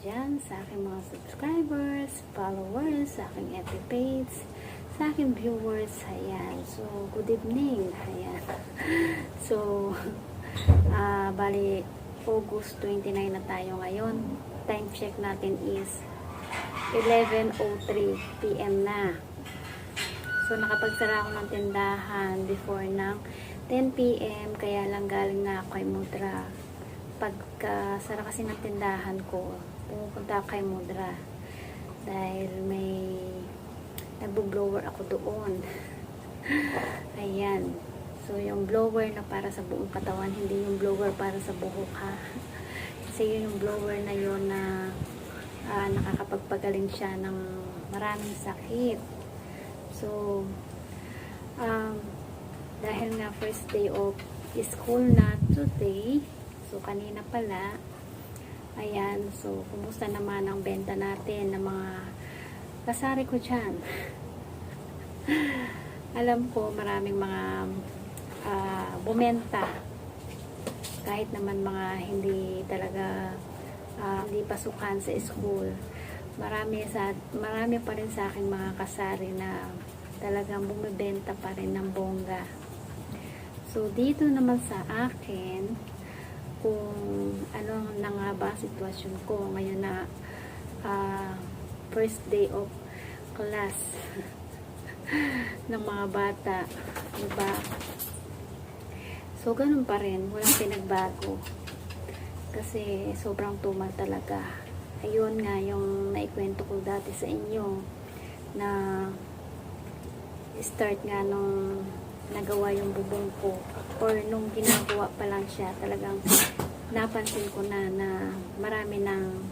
dyan sa aking mga subscribers, followers, sa aking FB page, sa aking viewers. Ayan. So, good evening. Ayan. So, ah bali, August 29 na tayo ngayon. Time check natin is 11.03 p.m. na. So, nakapagsara ako ng tindahan before ng 10 p.m. Kaya lang galing na ako kay Mudra. Pagka sara kasi ng tindahan ko, pumupunta ako kay Mudra. Dahil may nagbo-blower ako doon. Ayan. So, yung blower na para sa buong katawan, hindi yung blower para sa buhok ha. Kasi yun yung blower na yun na ah, nakakapagpagaling siya ng maraming sakit. So, um, dahil nga first day of school na today, so kanina pala, ayan, so kumusta naman ang benta natin ng mga kasari ko dyan. Alam ko maraming mga ah, bumenta. Kahit naman mga hindi talaga ah, hindi pasukan sa school. Marami sa marami pa rin sa aking mga kasari na talagang bumibenta pa rin ng bongga. So dito naman sa akin kung ano na nga ba sitwasyon ko ngayon na ah, first day of class ng mga bata diba so ganun pa rin. Walang pinagbago. Kasi sobrang tumal talaga. Ayun nga yung naikwento ko dati sa inyo na start nga nung nagawa yung bubong ko or nung ginagawa pa lang siya talagang napansin ko na na marami nang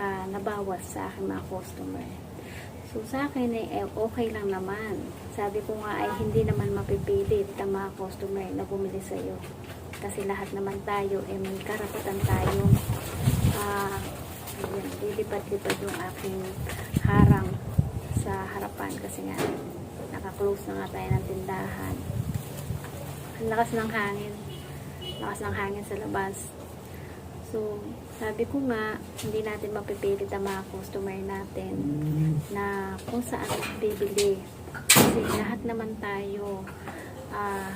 ah, nabawas sa aking mga customer. So sa akin eh, eh, okay lang naman. Sabi ko nga ay hindi naman mapipilit ang mga customer na bumili sa'yo. Kasi lahat naman tayo eh may karapatan tayo ah Ayan, lilipat-lipat yung aking harang sa harapan. Kasi nga naka-close na nga tayo ng tindahan. Ang lakas ng hangin. Lakas ng hangin sa labas. So, sabi ko nga, hindi natin mapipilit ang mga customer natin na kung saan bibili. Kasi lahat naman tayo ah,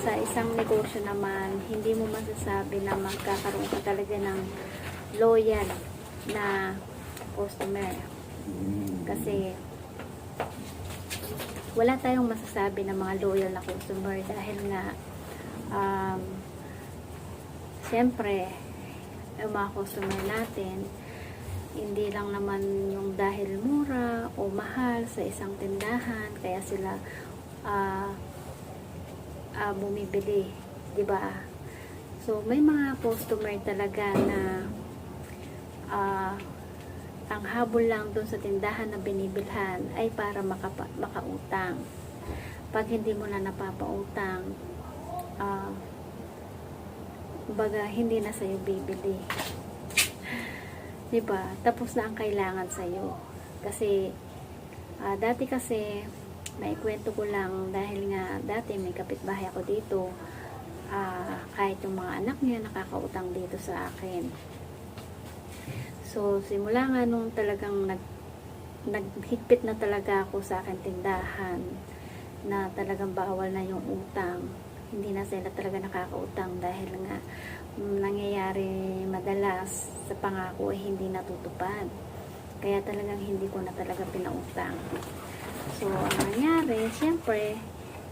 sa isang negosyo naman, hindi mo masasabi na magkakaroon ka talaga ng loyal na customer. Kasi wala tayong masasabi ng mga loyal na customer dahil nga um, siyempre yung mga customer natin hindi lang naman yung dahil mura o mahal sa isang tindahan kaya sila ah ah, bumibili, 'di ba? So may mga customer talaga na ah, ang habol lang doon sa tindahan na binibilhan ay para makapa, makautang. Pag hindi mo na napapautang, ah, baga hindi na sa'yo bibili. 'Di ba? Tapos na ang kailangan sa'yo. Kasi ah, dati kasi naikwento ko lang dahil nga dati may kapitbahay ako dito ah, kahit yung mga anak niya nakakautang dito sa akin so simula nga nung talagang nag, naghigpit na talaga ako sa akin tindahan na talagang bawal na yung utang hindi na sila talaga nakakautang dahil nga mm, nangyayari madalas sa pangako ay hindi natutupad kaya talagang hindi ko na talaga pinautang So, ang nangyari, siyempre,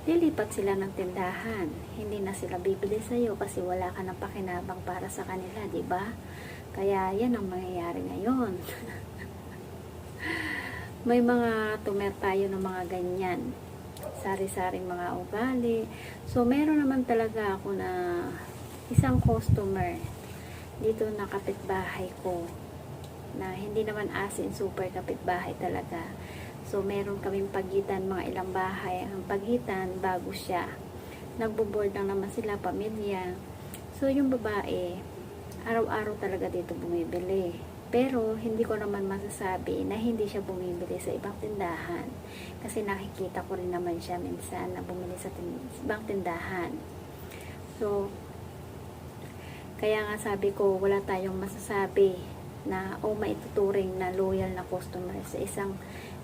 lilipat sila ng tindahan. Hindi na sila bibili sa'yo kasi wala ka ng pakinabang para sa kanila, di ba? Kaya yan ang mangyayari ngayon. May mga tumer tayo ng mga ganyan. Sari-saring mga ugali. So, meron naman talaga ako na isang customer dito na kapitbahay ko na hindi naman asin super kapitbahay talaga. So, meron kaming pagitan, mga ilang bahay. Ang pagitan, bago siya. Nagbo-board lang naman sila, pamilya. So, yung babae, araw-araw talaga dito bumibili. Pero, hindi ko naman masasabi na hindi siya bumibili sa ibang tindahan. Kasi nakikita ko rin naman siya minsan na bumili sa tin- ibang tindahan. So, Kaya nga sabi ko, wala tayong masasabi na o maituturing na loyal na customer sa isang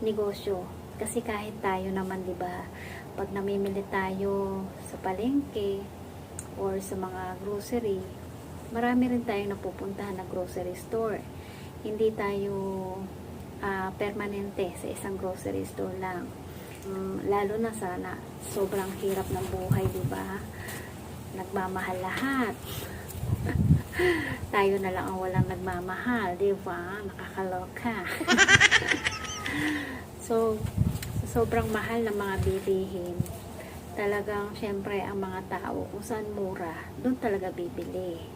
negosyo. Kasi kahit tayo naman, di ba, pag namimili tayo sa palengke or sa mga grocery, marami rin tayong napupuntahan na grocery store. Hindi tayo ah, permanente sa isang grocery store lang. Mm, lalo na sana sobrang hirap ng buhay, di ba? Nagmamahal lahat. tayo na lang ang walang nagmamahal, di ba? Nakakaloka. so, sobrang mahal ng mga bilihin, talagang syempre ang mga tao kung saan mura, doon talaga bibili.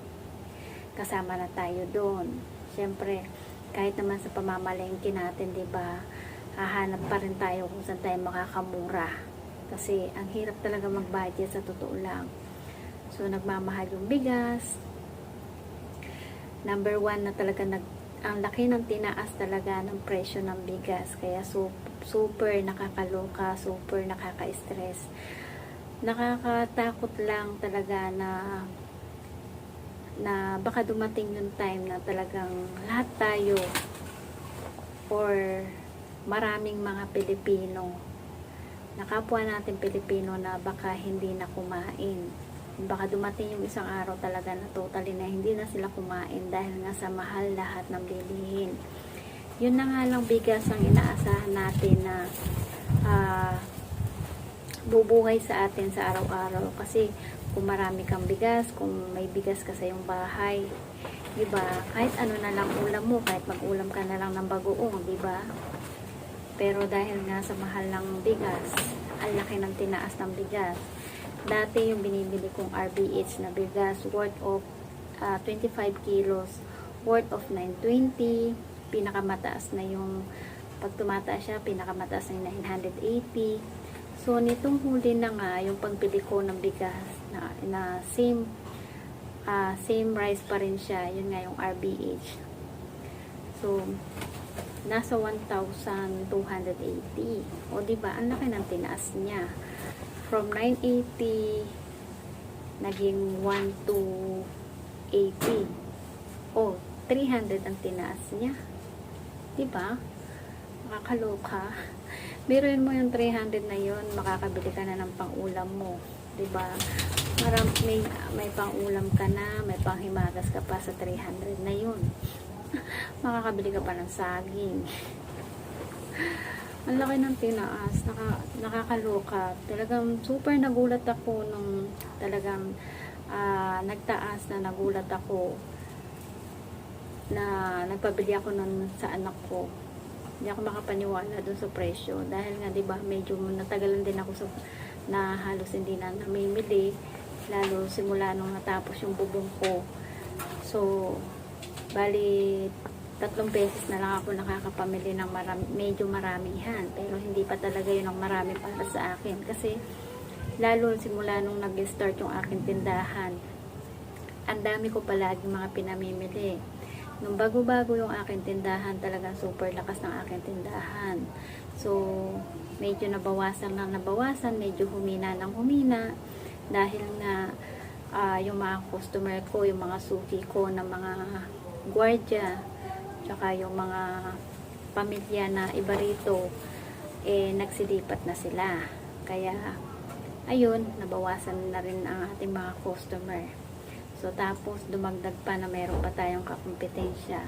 Kasama na tayo doon. Syempre, kahit naman sa pamamalengke natin, di ba, hahanap pa rin tayo kung saan tayo makakamura. Kasi ang hirap talaga mag-budget sa totoo lang. So, nagmamahal yung bigas, number one na talaga nag ang laki ng tinaas talaga ng presyo ng bigas kaya su- super nakakaloka super nakaka-stress nakakatakot lang talaga na na baka dumating yung time na talagang lahat tayo or maraming mga Pilipino na kapwa natin Pilipino na baka hindi na kumain baka dumating yung isang araw talaga na totally na hindi na sila kumain dahil nga sa mahal lahat ng bilihin. Yun na nga lang bigas ang inaasahan natin na ah, bubuhay sa atin sa araw-araw kasi kung marami kang bigas, kung may bigas ka sa iyong bahay, 'di ba? Kahit ano na lang ulam mo, kahit mag-ulam ka na lang ng bagoong, 'di ba? Pero dahil nga sa mahal ng bigas, ang laki ng tinaas ng bigas, Dati yung binibili kong RBH na bigas worth of ah, 25 kilos worth of 920 pinakamataas na yung pag tumataas siya pinakamataas na yung 980 so nitong huli na nga yung pagbili ko ng bigas na, na same ah, same rice pa rin siya yun nga yung RBH so nasa 1,280 o di ba ang laki ng tinaas niya. From 980 naging 1 to 80 oh 300 ang tinaas niya. Di ba? Makakaloka biruin mo yung 300 na yun makakabili ka na ng pangulam mo di ba Maram, may, may pangulam ka na may panghimagas ka pa sa 300 na yun makakabili ka pa ng saging ang laki ng tinaas, naka, nakakaloka. Talagang super nagulat ako nung talagang ah, nagtaas na nagulat ako na nagpabili ako nun sa anak ko. Hindi ako makapaniwala dun sa presyo. Dahil nga, di ba, medyo natagalan din ako sa, na halos hindi na namimili. Lalo simula nung natapos yung bubong ko. So, bali, tatlong beses na lang ako nakakapamili ng marami, medyo maramihan. Pero hindi pa talaga yun ang marami para sa akin. Kasi lalo simula nung nag-start yung aking tindahan, ang dami ko palagi mga pinamimili. Nung bago-bago yung aking tindahan, talagang super lakas ng aking tindahan. So, medyo nabawasan lang nabawasan, medyo humina ng humina. Dahil nga, ah, yung mga customer ko, yung mga suki ko ng mga gwardiya, tsaka yung mga pamilya na iba rito eh nagsilipat na sila kaya ayun nabawasan na rin ang ating mga customer so tapos dumagdag pa na meron pa tayong kakompetensya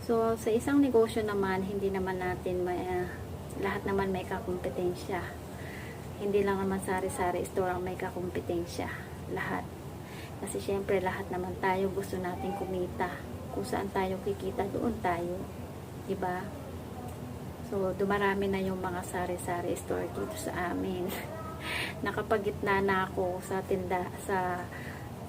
so sa isang negosyo naman hindi naman natin may, ah, lahat naman may kakompetensya hindi lang naman sari-sari store ang may kakompetensya lahat kasi syempre lahat naman tayo gusto natin kumita kung saan tayo kikita, doon tayo. Diba? So, dumarami na yung mga sari-sari store dito sa amin. Nakapagitna na ako sa tinda, sa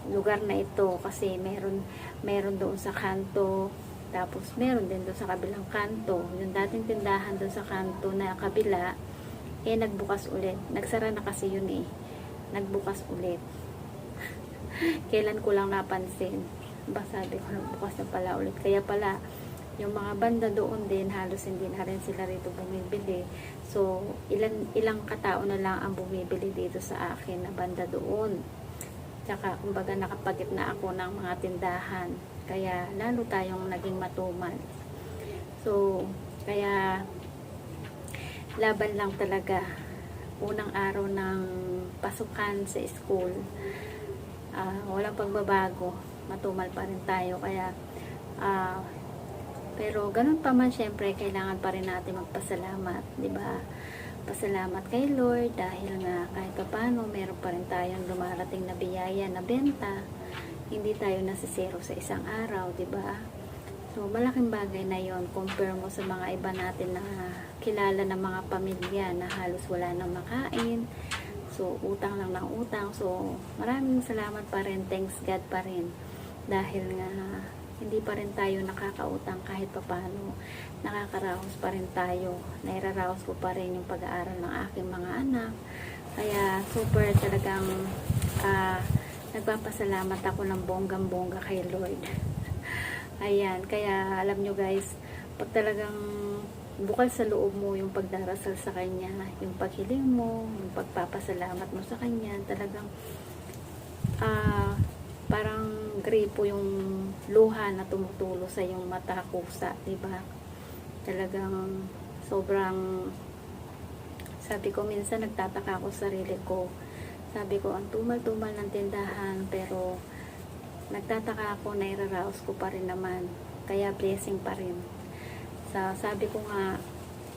lugar na ito kasi meron, meron doon sa kanto, tapos meron din doon sa kabilang kanto. Yung dating tindahan doon sa kanto na kabila, eh nagbukas ulit. Nagsara na kasi yun eh. Nagbukas ulit. Kailan ko lang napansin ba sabi ko bukas na pala ulit kaya pala yung mga banda doon din halos hindi na rin sila rito bumibili so ilan, ilang katao na lang ang bumibili dito sa akin na banda doon Tsaka, kumbaga, nakapagit na ako ng mga tindahan. Kaya, lalo tayong naging matumal. So, kaya, laban lang talaga. Unang araw ng pasukan sa school, ah, walang pagbabago. Matumal pa rin tayo. Kaya, ah, pero ganun pa man, syempre, kailangan pa rin natin magpasalamat, di ba? Pasalamat kay Lord dahil nga kahit pa paano, meron pa rin tayong lumarating na biyaya na benta. Hindi tayo nasisero sa isang araw, di ba? So, malaking bagay na yon compare mo sa mga iba natin na kilala ng mga pamilya na halos wala nang makain. So, utang lang ng utang. So, maraming salamat pa rin. Thanks God pa rin. Dahil nga, hindi pa rin tayo nakakautang kahit papano. Nakakaraos pa rin tayo. Nairaraos ko pa rin yung pag-aaral ng aking mga anak. Kaya, super talagang ah, nagpapasalamat ako ng bonggang-bongga kay Lord. Ayan, kaya alam nyo guys, pag talagang bukal sa loob mo yung pagdarasal sa Kanya, yung paghiling mo, yung pagpapasalamat mo sa Kanya, talagang ah parang gripo yung luha na tumutulo sa yung mata kusa, di ba? Talagang sobrang sabi ko minsan nagtataka ako sa sarili ko. Sabi ko ang tumal-tumal ng tindahan pero nagtataka ako na iraraos ko pa rin naman. Kaya blessing pa rin. Sa sabi ko nga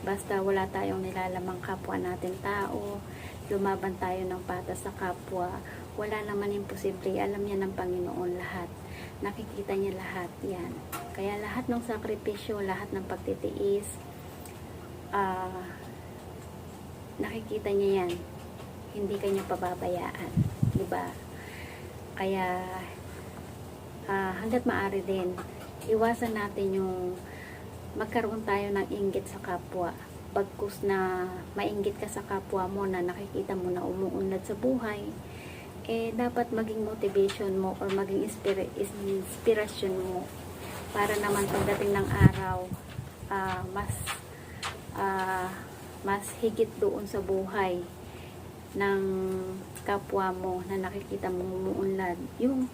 basta wala tayong nilalamang kapwa natin tao, lumaban tayo ng patas sa kapwa, wala naman imposible. Alam niya ng Panginoon lahat. Nakikita niya lahat yan. Kaya lahat ng sakripisyo, lahat ng pagtitiis, ah, nakikita niya yan. Hindi kanya pababayaan. di ba Kaya, ah, hanggat maaari din, iwasan natin yung magkaroon tayo ng inggit sa kapwa. Bagkus na mainggit ka sa kapwa mo na nakikita mo na umuunlad sa buhay, eh dapat maging motivation mo or maging inspira- inspiration mo para naman pagdating ng araw ah, mas ah, mas higit doon sa buhay ng kapwa mo na nakikita mo umuunlad yung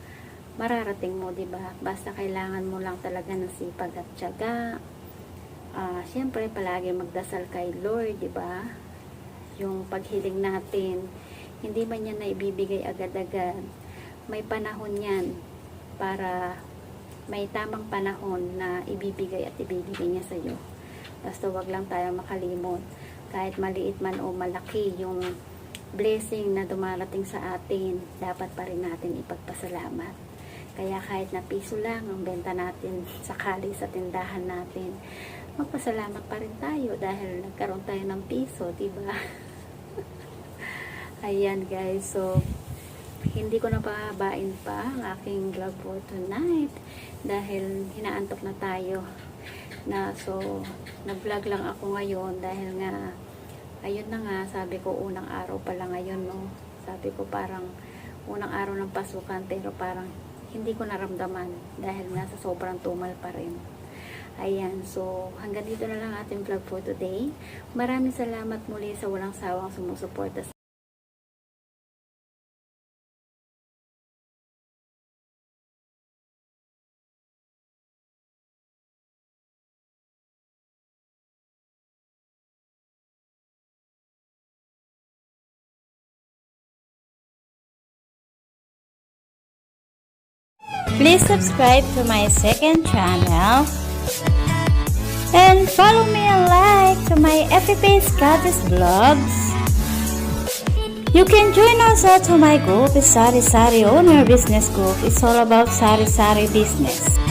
mararating mo, 'di ba? Basta kailangan mo lang talaga ng sipag at tiyaga. Ah, syempre palagi magdasal kay Lord, 'di ba? Yung paghiling natin, hindi man yan na ibibigay agad-agad. May panahon yan para may tamang panahon na ibibigay at ibibigay niya sa iyo. Basta wag lang tayo makalimot. Kahit maliit man o malaki yung blessing na dumarating sa atin, dapat pa rin natin ipagpasalamat. Kaya kahit na piso lang ang benta natin sakali sa tindahan natin, magpasalamat pa rin tayo dahil nagkaroon tayo ng piso, di ba? Ayan guys, so hindi ko na pahabain pa ang aking vlog for tonight dahil hinaantok na tayo na so nag-vlog lang ako ngayon dahil nga ayun na nga sabi ko unang araw pa lang ngayon no? Sabi ko parang unang araw ng pasukan pero parang hindi ko naramdaman dahil nga sa sobrang tumal pa rin. Ayan, so hanggang dito na lang ating vlog for today. Maraming salamat muli sa walang sawang sumusuporta sa Please subscribe to my second channel and follow me and like to my FB page blogs. You can join also to my group, Sari Sari Owner Business Group. It's all about Sari Sari business.